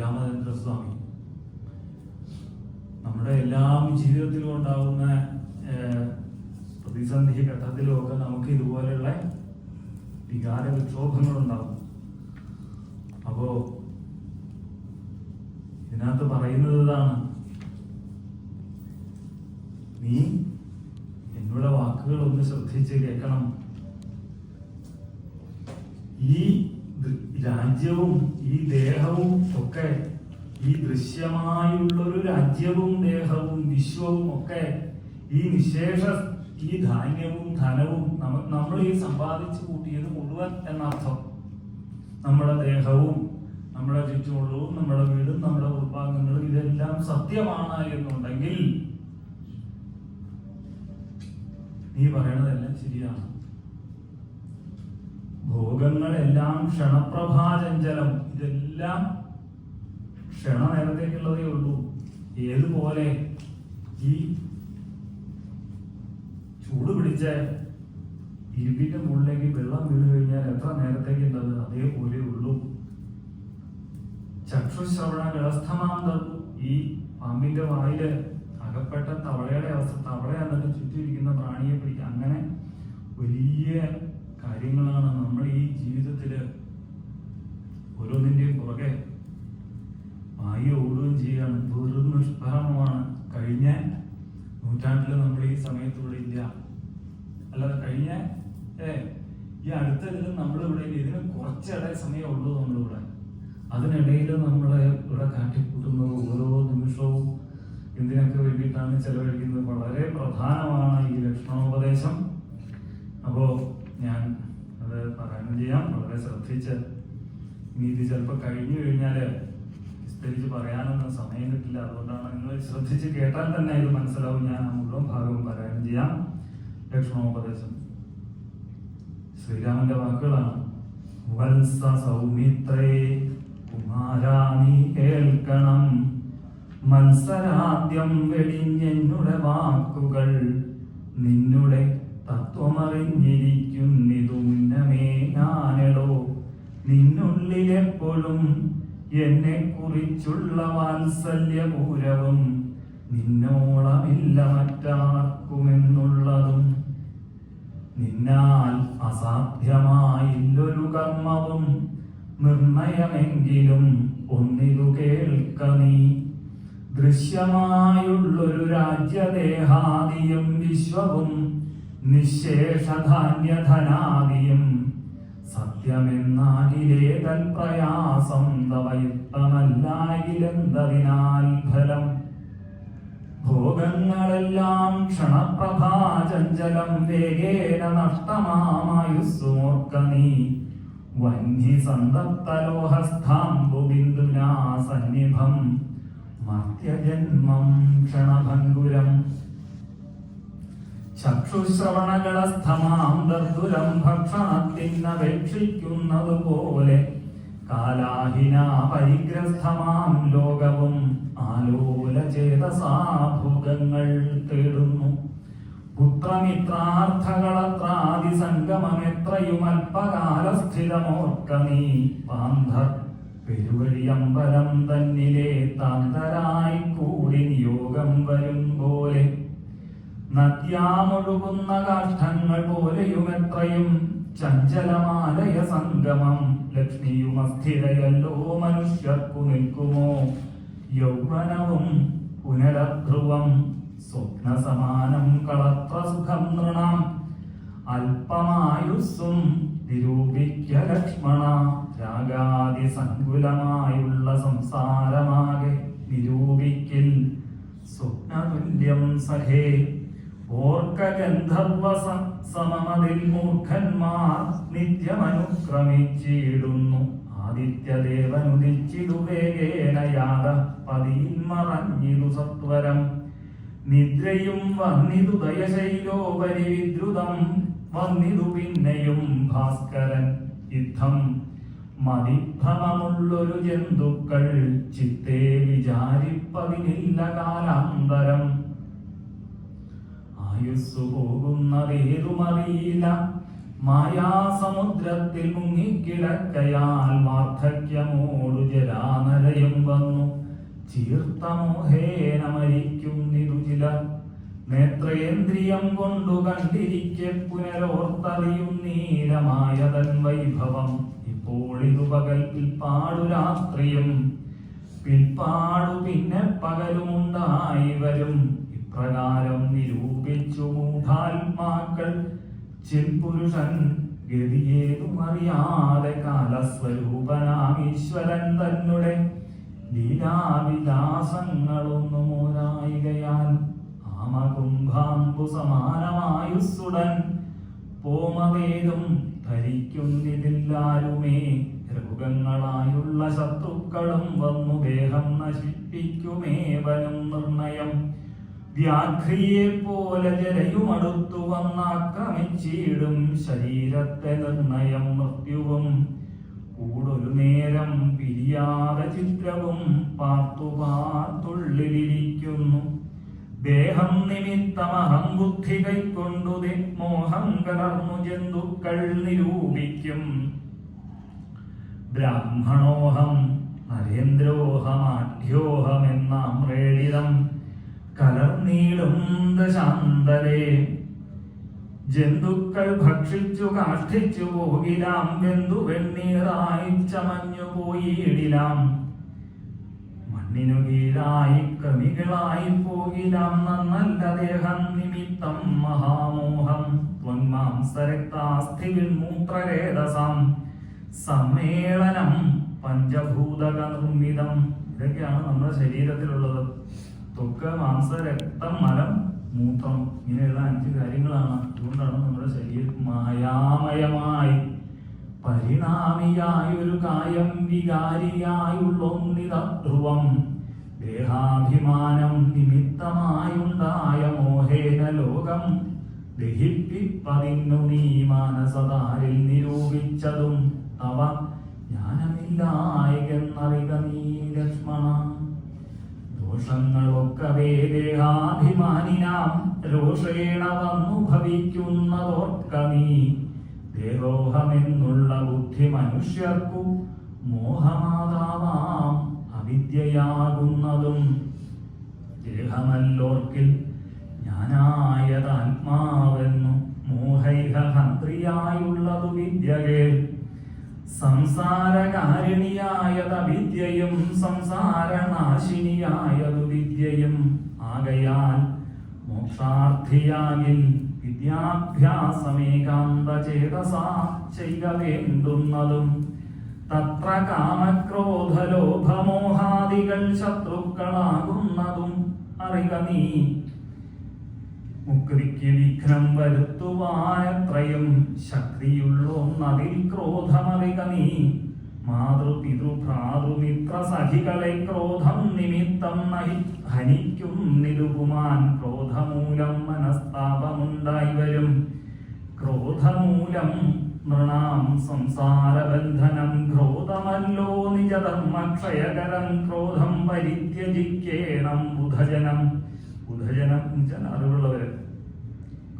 ശ്രീരാമചന്ദ്ര സ്വാമി നമ്മുടെ എല്ലാം ജീവിതത്തിലും ഉണ്ടാകുന്ന പ്രതിസന്ധി ഘട്ടത്തിലുമൊക്കെ നമുക്ക് ഇതുപോലെയുള്ള വികാര വിക്ഷോഭങ്ങളുണ്ടാകും. അപ്പോ ഇതിനകത്ത് പറയുന്നത് ഇതാണ്. നീ എന്നോട് വാക്കുകൾ ഒന്ന് ശ്രദ്ധിച്ച് കേൾക്കണം. ഈ രാജ്യവും ഈ ദേഹവും ഒക്കെ ഈ ദൃശ്യമായുള്ളൊരു രാജ്യവും ദേഹവും വിശ്വവും ഒക്കെ ഈ നിശേഷ ഈ ധാന്യവും ധനവും നമ്മ നമ്മൾ ഈ സമ്പാദിച്ചു കൂട്ടിയത് മുഴുവൻ എന്നർത്ഥം. നമ്മുടെ ദേഹവും നമ്മുടെ ചുറ്റുമുള്ളവും നമ്മുടെ വീടും നമ്മുടെ കുടുംബാംഗങ്ങളും ഇതെല്ലാം സത്യമാണ് എന്നുണ്ടെങ്കിൽ നീ പറയണതെല്ലാം ശരിയാണ്. ഭോഗങ്ങളെല്ലാം ക്ഷണപ്രഭാചഞ്ചലം. ഇതെല്ലാം ക്ഷണ നേരത്തേക്കുള്ളതേ ഉള്ളൂ. ഏതുപോലെ ഈ ചൂട് പിടിച്ച ഇരുമ്പിന്റെ മുകളിലേക്ക് വെള്ളം വീണ് കഴിഞ്ഞാൽ എത്ര നേരത്തേക്ക് ഉള്ളത് അതേപോലെ ഉള്ളൂ. ചക്ഷുശ്രവണ വ്യവസ്ഥമാണ് ഈ പാമ്പിന്റെ വായിൽ അകപ്പെട്ട തവളയുടെ അവസ്ഥ. തവള എന്നിട്ട് ചുറ്റിരിക്കുന്ന പ്രാണിയെ പിടിക്കുക അങ്ങനെ വലിയ കാര്യങ്ങളാണ് നമ്മൾ ഈ ജീവിതത്തിൽ ഓരോന്നിന്റെയും പുറകെ ആയി ഓടുകയും ചെയ്യാണ് വെറും നിഷ്പ്രഹമാണ് കഴിഞ്ഞ നൂറ്റാണ്ടിൽ നമ്മൾ ഈ സമയത്തൂടെ ഇല്ല അല്ലാതെ കഴിഞ്ഞ ഏ ഈ അടുത്ത ഇതിലും നമ്മളിവിടെ. ഇതിന് കുറച്ചിടെ സമയം ഉള്ളൂ നമ്മളിവിടെ. അതിനിടയിൽ നമ്മളെ ഇവിടെ കാട്ടിക്കൂട്ടുന്നത് ഓരോ നിമിഷവും എന്തിനൊക്കെ വേണ്ടിയിട്ടാണ് ചെലവഴിക്കുന്നത്? വളരെ പ്രധാനമാണ് ഈ ലക്ഷണോപദേശം അപ്പോ ഞാൻ അത് പാരായണം ചെയ്യാം. വളരെ ശ്രദ്ധിച്ച് ഇനി ഇത് ചിലപ്പോൾ കഴിഞ്ഞു കഴിഞ്ഞാൽ വിസ്തരിച്ച് പറയാനൊന്നും സമയം കിട്ടില്ല. അതുകൊണ്ടാണ് നിങ്ങൾ ശ്രദ്ധിച്ച് കേട്ടാൽ തന്നെ ഇത് മനസ്സിലാവും. ഞാൻ ആ മുഴുവൻ ഭാഗവും പാരായണം ചെയ്യാം. ലക്ഷ്മണോപദേശം. ശ്രീരാമന്റെ വാക്കുകളാണ്. വത്സ സൗമിത്രേ കുമാരാണി കേൾക്കണം. മത്സരാദ്യം വെടിഞ്ഞെന്നുടെ വാക്കുകൾ നിന്നുടെ തത്വമറിഞ്ഞിരിക്കുന്നിതു നിന്നുള്ളിലെപ്പോഴും എന്നെ കുറിച്ചുള്ള വാത്സല്യപൂരവും നിന്നോളമില്ല മറ്റാർക്കുമെന്നുള്ളതും നിന്നാൽ അസാധ്യമായില്ലൊരു കർമ്മവും നിർണയമെങ്കിലും ഒന്നിതു കേൾക്ക നീ. ദൃശ്യമായുള്ളൊരു രാജ്യദേഹാദിയും വിശ്വവും നിശേഷധാന്യധനാദിയും സത്യമെന്നാകിലേതൽ പ്രയാസം തവയുക്തമല്ലാകിലെന്തതിനാൽ ഫലം. ഭോഗങ്ങളെല്ലാം ക്ഷണപ്രഭാചഞ്ചലം വേഗേന നഷ്ടമാമായുസ്സുമോർക്ക നീ വന്നി സന്തപ്തലോഹസ്ഥാംബുബിന്ദുനാ സന്നിഭം മർത്യജന്മം ക്ഷണഭംഗുരം ചക്ഷുശ്രവണകളസ്ഥമാം ദർദുരം ഭക്ഷണത്തിനപേക്ഷിക്കുന്നത് പോലെ. കാലാഹിന പരിഗ്രസ്ഥമാം ലോകവും ആലോല ചേതസാഭുഖങ്ങൾ തേടുന്നു. പുത്രമിത്രാർത്ഥകളത്രാദി സംഗമമെത്രയും അല്പകാലസ്ഥിതമോർക്ക നീ. പാന്ധർ പെരുവഴിയമ്പലം തന്നിലെ താന്തരായി കൂടി നിയോഗം വരും പോലെ നദ്യാമൊഴുകുന്ന കാഷ്ടങ്ങൾ പോലെയും എത്രയും ചഞ്ചലമാലയ സംഗമം. ലക്ഷ്മിയും അസ്ഥിരയല്ലോ മനുഷ്യർക്കു നിൽക്കുമോ? യൗവനവും പുനരധ്രുവം സ്വപ്നസമാനം കളത്ര സുഖം നൃണാം. അല്പമായുസ്സും നിരൂപിക്ക ലക്ഷ്മണ രാഗാദി സങ്കുലമായുള്ള സംസാരമാകെ നിരൂപിക്കിൽ സ്വപ്നതുല്യം സഖേ ഓർക്ക ഗന്ധർവ സമമതിൽ മൂർഖന്മാർ നിത്യമനുക്രമിച്ചിടുന്നു. ആദിത്യദേവനുദിച്ചിടുവേഗേന യാത പതിയിൽ മറഞ്ഞിതു സത്വരം. നിദ്രയും വന്നിതു ദയശൈലോപരി വിദ്രുതം വന്നിതു പിന്നെയും ഭാസ്കരൻ യുദ്ധം. മതിഭ്രമമുള്ളൊരു ജന്തുക്കൾ ചിത്തേ വിചാരിപ്പതിനില്ല കാലാന്തരം ആയുസ്സു പോകുന്നതേതുമറിയില്ല മായാസമുദ്രത്തിൽ മുങ്ങിക്കിടക്കയാൽ വാർദ്ധക്യമോടു ജലാനരയും വന്നു. ചീർത്തമോഹേന മരിക്കുന്നിതു ചിലർ. നേത്രേന്ദ്രിയം കൊണ്ടു കണ്ടിരിക്കെ പുനരോർത്തറിയും നീലമായതൻ വൈഭവം. ഇപ്പോൾ ഇതു പകൽ പിൽപ്പാടു രാത്രിയും. പിൽപ്പാടു പിന്നെ പകലുമുണ്ടായി വരും. ഇപ്രകാരം നിരൂപിച്ചു മൂഢാത്മാക്കൾ ചിൽപുരുഷൻ ഗതിയേതും അറിയാതെ കാലസ്വരൂപനാമീശ്വരൻ തന്നെ ലീലാവിലാസങ്ങളൊന്നും ഓരായികയാൽ ആമകുംഭാംബു സമാനമായുസ്സുടൻ പോമവേദം ധരിക്കുന്നിതില്ലാരുമേ. രോഗങ്ങളായുള്ള ശത്രുക്കളും വന്നു ദേഹം നശിപ്പിക്കുമേവനും നിർണയം. വ്യാഘ്രിയെ പോലെ ജലയുമടുത്തു വന്നാക്രമിച്ചിടും ശരീരത്തെ നിർണയം മൃത്യുവും കൂടൊരു നേരം പിരിയാതെ ചിത്രവും പാർത്തു പാർത്തുള്ളിലിരിക്കുന്നു ദേഹം നിമിത്തമഹം ബുദ്ധി കൈക്കൊണ്ടു ദിഗ്മോഹം കലർന്നു ജന്തുക്കൾ നിരൂപിക്കും. ബ്രാഹ്മണോഹം നരേന്ദ്രോഹമാഢ്യോഹമെന്നാം പ്രേരിതം കലർന്നീളും ദശാന്തരേ ജന്തുക്കൾ ഭക്ഷിച്ചു കാഷ്ടിച്ചു പോകിലാം ബന്ധു വെണ്ണീറായി ചമഞ്ഞു പോയിടിലാം മണ്ണിനു കീഴായി കൃമികളായി പോകിലാം നന്നല്ല ദേഹം നിമിത്തം മഹാമോഹം. ത്വന്മാംസരക്താസ്ഥിവിൽ മൂത്രരേതസാം. സമ്മേളനം പഞ്ചഭൂതക നിർമ്മിതം ഇതൊക്കെയാണ് നമ്മുടെ ശരീരത്തിലുള്ളത്. ത്വക്ക് മാംസ രക്തം മലം മൂത്രം ഇങ്ങനെയുള്ള അഞ്ച് കാര്യങ്ങളാണ്. അതുകൊണ്ടാണ് നമ്മുടെ ശരീരം മായാമയമായി. പരിണാമിയായ ഒരു കായം വികാരിയായുള്ളൊന്നിത ധ്രുവം ദേഹാഭിമാനം നിമിത്തമായുണ്ടായ മോഹേന ലോകം. ദഹിപ്പിപ്പതിന്നു നീ മാനസതാരിൽ നിരൂപിച്ചതും അവ ജ്ഞാനമില്ലായകെന്നറിക നീ ലക്ഷ്മണ. ദേഹാഭിമാനിനാം രോഷേണ വന്നു ഭവിക്കുന്നതോർക്ക ദേഹോഹമെന്നുള്ള ബുദ്ധി മനുഷ്യർക്കു മോഹമാതാവാം അവിദ്യയാകുന്നതും. ദേഹമല്ലോർക്കിൽ ഞാനായതാത്മാവെന്നു മോഹൈഹന്ത്രിയായുള്ളതു വിദ്യകേൾ. സംസാരകാരിണിയായത് വിദ്യയും സംസാരനാശിനിയായതു വിദ്യയും ആകയാൽ മോക്ഷാർത്ഥിയാകിൽ വിദ്യാഭ്യാസമേകാന്ത ചേതസാ ചെയ്ക വേണ്ടുന്നതും. തത്ര കാമക്രോധലോഭമോഹാദികൾ ശത്രുക്കളാകുന്നതും അറിക നീ. മുക്തിക്ക് വിഘ്നം വരുത്തുവാനത്രയും ശക്തിയുള്ളൊന്നതിൽ ക്രോധമറിക നീ. മാതൃപിതൃ ഭ്രാതൃമിത്ര സഖികളെ ക്രോധം നിമിത്തം നഹി ഹനിക്കും നിരുപുമാൻ. ക്രോധമൂലം മനസ്താപമുണ്ടായി വരും ക്രോധമൂലം നൃണാം സംസാരബന്ധനം. ക്രോധമല്ലോ നിജധർമ്മക്ഷയകരം. ക്രോധം പരിത്യജിക്കേണം ബുധജനം. ബുധജനം അറിവുള്ളവര്.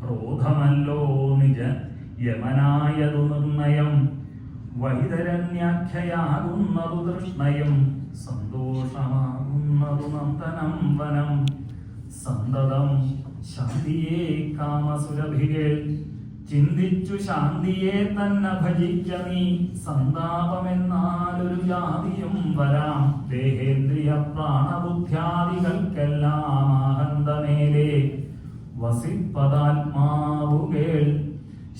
ക്രോധമല്ലോ നിജ യമനായതു നിർണയം. വൈതരണ്യാഖ്യയാകുന്നതു തൃഷ്ണയും സന്തോഷമാകുന്നതു നന്ദനം വനം സന്തതം ശാന്തിയെ കാമസുരഭികൾ ചിന്തിച്ചു ശാന്തിയെ തന്നെ ഭജിക്ക നീ. സന്താപമെന്നാലൊരു ജാതിയും വരാം. ദേഹേന്ദ്രിയ പ്രാണബുദ്ധ്യാദികൾക്കെല്ലാം ആഹന്തമേലേ വസിപ്പതാത്മാവുകേൾ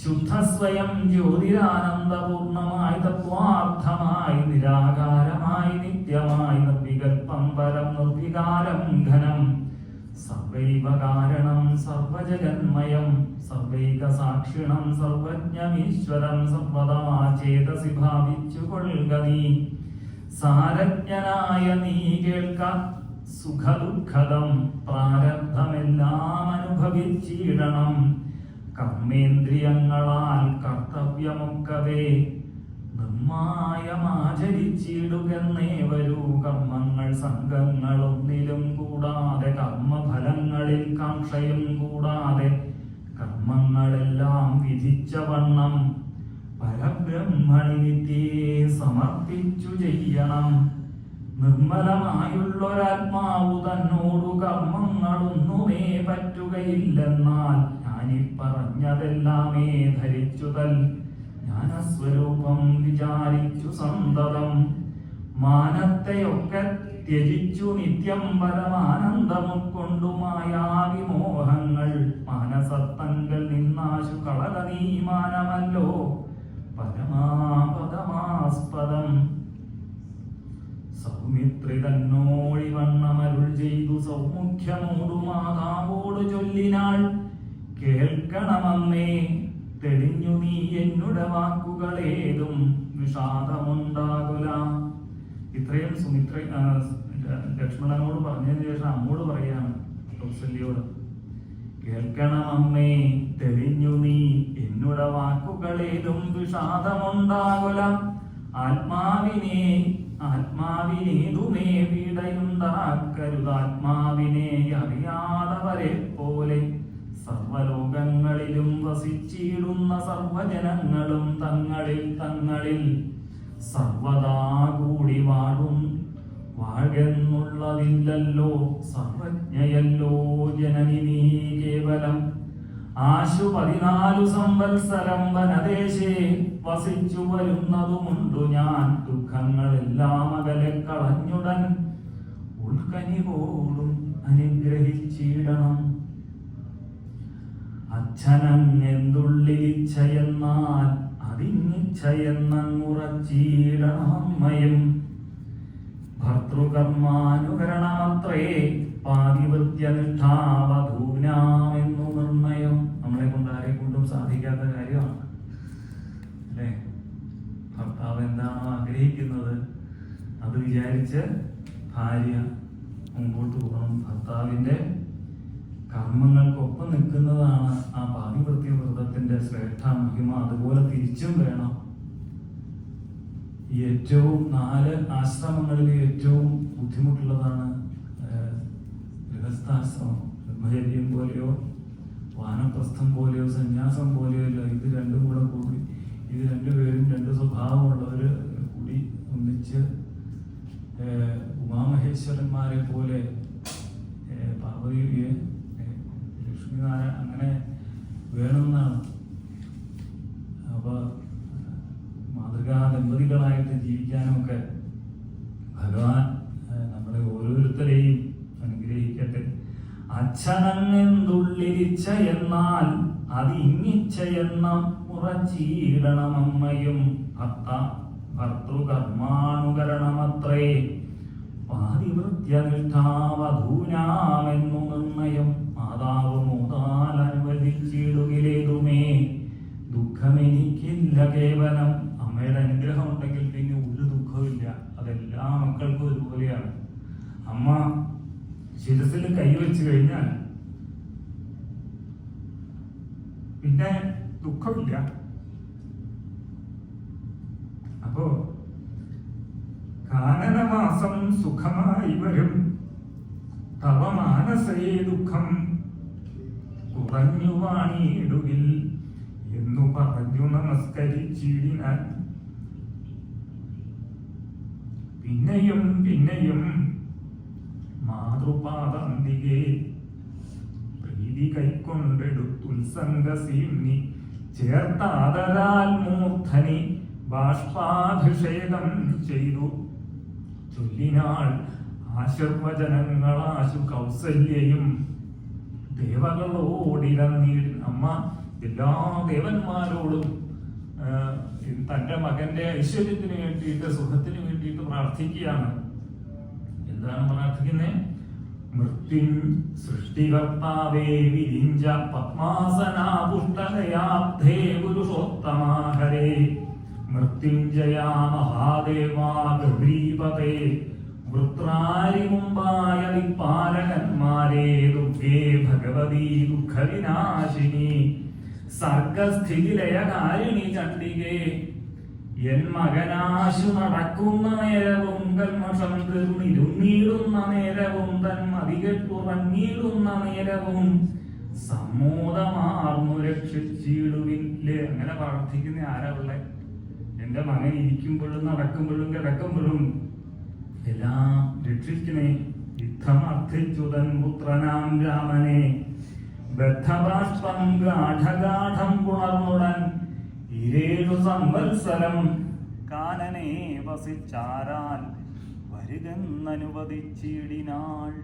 ശുദ്ധസ്വയം ജ്യോതിരാനന്ദപൂർണമായി തത്വാർത്ഥമായി നിരാകാരമായി നിത്യമായി നിർവികൽപ്പം പരം നിർവികാരം ഘനം. സർവൈവ കാരണം സർവജഗന്മയം സർവൈക സാക്ഷിണം സർവജ്ഞമീശ്വരം സർവദാ ചേതസി ഭാവിച്ചു കൊള്ളുക നീ. സാരജ്ഞനായ നീ കേൾക്ക സുഖദുഃഖദം പ്രാരബ്ധമെല്ലാം അനുഭവിച്ചിടണം. കർമ്മേന്ദ്രിയങ്ങളാൽ കർത്തവ്യമൊക്കവേ നിർമായമാചരിച്ചിടുകെന്നേ വരൂ. കർമ്മങ്ങൾ സംഘങ്ങളൊന്നിലും കൂടാതെ കർമ്മഫലങ്ങളിൽ കാക്ഷയും കൂടാതെ കർമ്മങ്ങളെല്ലാം വിധിച്ച വണ്ണം പരബ്രഹ്മണിനിത്യേ സമർപ്പിച്ചു ചെയ്യണം. നിർമ്മലമായുള്ളൊരാത്മാവു തന്നോടു കർമ്മങ്ങളൊന്നുമേ പറ്റുകയില്ലെന്നാൽ ഞാനീ പറഞ്ഞതെല്ലാമേ ധരിച്ചുതൽ. ജ്ഞാനസ്വരൂപം വിചാരിച്ചു സന്തതം. മാനത്തെയൊക്കെ ത്യജിച്ചു നിത്യം പരമാനന്ദമുക്കൊണ്ടു മായാവിമോഹങ്ങൾ മാനസത്തങ്കൽ നിന്നാശു കളക നീമാനമല്ലോ പരമാപദമാസ്പദം. സൗമിത്രി തന്നോളി വണ്ണമരുൾ ചെയ്തു സൗമുഖ്യമോടുമാതാവോട് ചൊല്ലിനാൾ. കേൾക്കണമമ്മേ. തെളിഞ്ഞു നീ എന്നുടെ വാക്കുകളേതും വിഷാദമുണ്ടാകുല. ഇത്രയും സുമിത്ര ലക്ഷ്മണനോട് പറഞ്ഞതിന് ശേഷം അമ്മോട് പറയാണ് കൗസല്യോട്. കേൾക്കണമമ്മേ തെളിഞ്ഞു നീ എന്നുടെ വാക്കുകളേതും വിഷാദമുണ്ടാകുല. ആത്മാവിനെ ആത്മാവിനേതുമേ പീഡയുണ്ടാക്കരുതാത്മാവിനെ അറിയാതവരെ പോലെ സർവലോകങ്ങളിലും വസിച്ചിടുന്ന സർവജനങ്ങളും തങ്ങളിൽ തങ്ങളിൽ സർവദാ കൂടി വാഴും. വാഴെന്നുള്ളതില്ലല്ലോ സർവജ്ഞയല്ലോ ജനനി നീ കേവലം. ആശു പതിനാലു സംവത്സരം വനദേശേ വസിച്ചു വരുന്നതുമുണ്ടു ഞാൻ. ദുഃഖങ്ങളെല്ലാം അകലെ കളഞ്ഞുടൻ ഉൾക്കനി പോലും അനുഗ്രഹിച്ചിടണം. അച്ഛനങ്ങെന്തുള്ളിലിച്ഛയെന്നാൽ അതിനിച്ഛയെന്നങ്ങുറച്ചിടണം അമ്മയും ഭർത്തൃകർമാനുകരണമത്രേ പാതിവൃത്യനിഷ്ഠാവധൂനാമെന്നു നിർണയം. നമ്മളെ കൊണ്ട് ആരെ കൊണ്ടും സാധിക്കാത്ത കാര്യമാണ്. അല്ലേ? ഭർത്താവ് എന്താണോ ആഗ്രഹിക്കുന്നത് അത് വിചാരിച്ച് ഭാര്യ മുമ്പോട്ട് പോകണം. ഭർത്താവിന്റെ കർമ്മങ്ങൾക്കൊപ്പം നിൽക്കുന്നതാണ് ആ പാതിവൃത്യ വ്രതത്തിന്റെ ശ്രേഷ്ഠ മഹിമ. അതുപോലെ തിരിച്ചും വേണം ഏറ്റവും നാല് ആശ്രമങ്ങളിൽ ഏറ്റവും ബുദ്ധിമുട്ടുള്ളതാണ് ഗൃഹസ്ഥാശ്രമം. ബ്രഹ്മചര്യം പോലെയോ വാനപ്രസ്ഥം പോലെയോ സന്യാസം പോലെയോ അല്ല ഇത് രണ്ടും കൂടെ കൂടി ഇത് രണ്ടുപേരും രണ്ട് സ്വഭാവമുള്ളവർ കൂടി ഒന്നിച്ച് ഉമാമഹേശ്വരന്മാരെ പോലെ പാർവതിയെ ഏഹ്, അങ്ങനെ വേണമെന്നാണ്. അപ്പോൾ മാതൃകാ ദമ്പതികളായിട്ട് ജീവിക്കാനുമൊക്കെ ഭഗവാൻ നമ്മളെ ഓരോരുത്തരെയും അനുഗ്രഹിക്കട്ടെ. അച്ഛനെന്തുള്ളിരിച്ച എന്നാൽ അതിങ്ങിച്ച എന്ന ഉറച്ചീടണം അമ്മയും. ഭർത്ത ഭർത്തൃകർമാണുകരണമത്രേ പാതിവൃത്യനിഷ്ഠാവധൂനാമെന്നു അതെല്ലാ മക്കൾക്കും ഒരുപോലെയാണ്. അമ്മ ശിരസിൽ കൈവച്ച് കഴിഞ്ഞാൽ പിന്നെ ദുഃഖമില്ല. അപ്പോ കാനനമാസം സുഖമായി വരും. തവ മാനസയെ ദുഃഖം കുറഞ്ഞു വാണിയിടുകിൽ എന്നു പറഞ്ഞു നമസ്കരിച്ചിടിനാൻ. പിന്നെയും പിന്നെയും മാതൃപാദിയെ പ്രീതി കൈക്കൊണ്ടെടുത്തുത്സംഗസീംനി ചേർത്താതരാൽ മൂർധനി ബാഷ്പാഭിഷേകം ചെയ്തു. ചൊല്ലിനാൾ ആശീർവചനങ്ങളാശു കൗസല്യയും ദേവകളോടിരന്നിരുന്ന അമ്മ എല്ലാ ദേവന്മാരോടും തന്റെ മകന്റെ ഐശ്വര്യത്തിന് വേണ്ടിയിട്ട് സുഖത്തിന് വേണ്ടിയിട്ട് പ്രാർത്ഥിക്കുകയാണ്. എന്താണ് പ്രാർത്ഥിക്കുന്നത് മൃത്യു സൃഷ്ടികർത്താവേ വിരിഞ്ച പത്മാസനാപുഷ്ടയാബ്ധേ പുരുഷോത്തമാഹരേ. മൃത്യുഞ്ജയാ മഹാദേവാ ഗൗരീപതേ. വൃത്രാരി മുമ്പായ ദിക്പാലകന്മാരെ ദുഃഖേ ഭഗവതി ദുഃഖവിനാശിനി. സർഗസ്ഥിതിലയകാരിണി ചണ്ഡികേ. എൻ മകനാശു നടക്കുന്ന നേരവും കൽമഷം തീർന്നിരുന്നിടുന്ന നേരവും തൻ മതികെട്ടുറങ്ങിയിടുന്ന നേരവും സമ്മോദമാർന്നു രക്ഷിച്ചിടുവില്ലേ അങ്ങനെ പ്രാർത്ഥിക്കുന്ന ആരാ ഉള്ള? എന്റെ മകൻ ഇരിക്കുമ്പോഴും നടക്കുമ്പോഴും കിടക്കുമ്പോഴും എല്ലാം രക്ഷിക്കണേ. യുദ്ധം അർത്ഥിച്ചുതൻ പുത്രനാം രാമനെ. ബദ്ധബാഷ്പം ഗാഠഗാഠം പുണർന്നുടൻ ഇരേഴു സംവത്സരം കാനനെ വസിച്ചാരാൽ വരുകെന്നനുവദിച്ചിടിനാൾ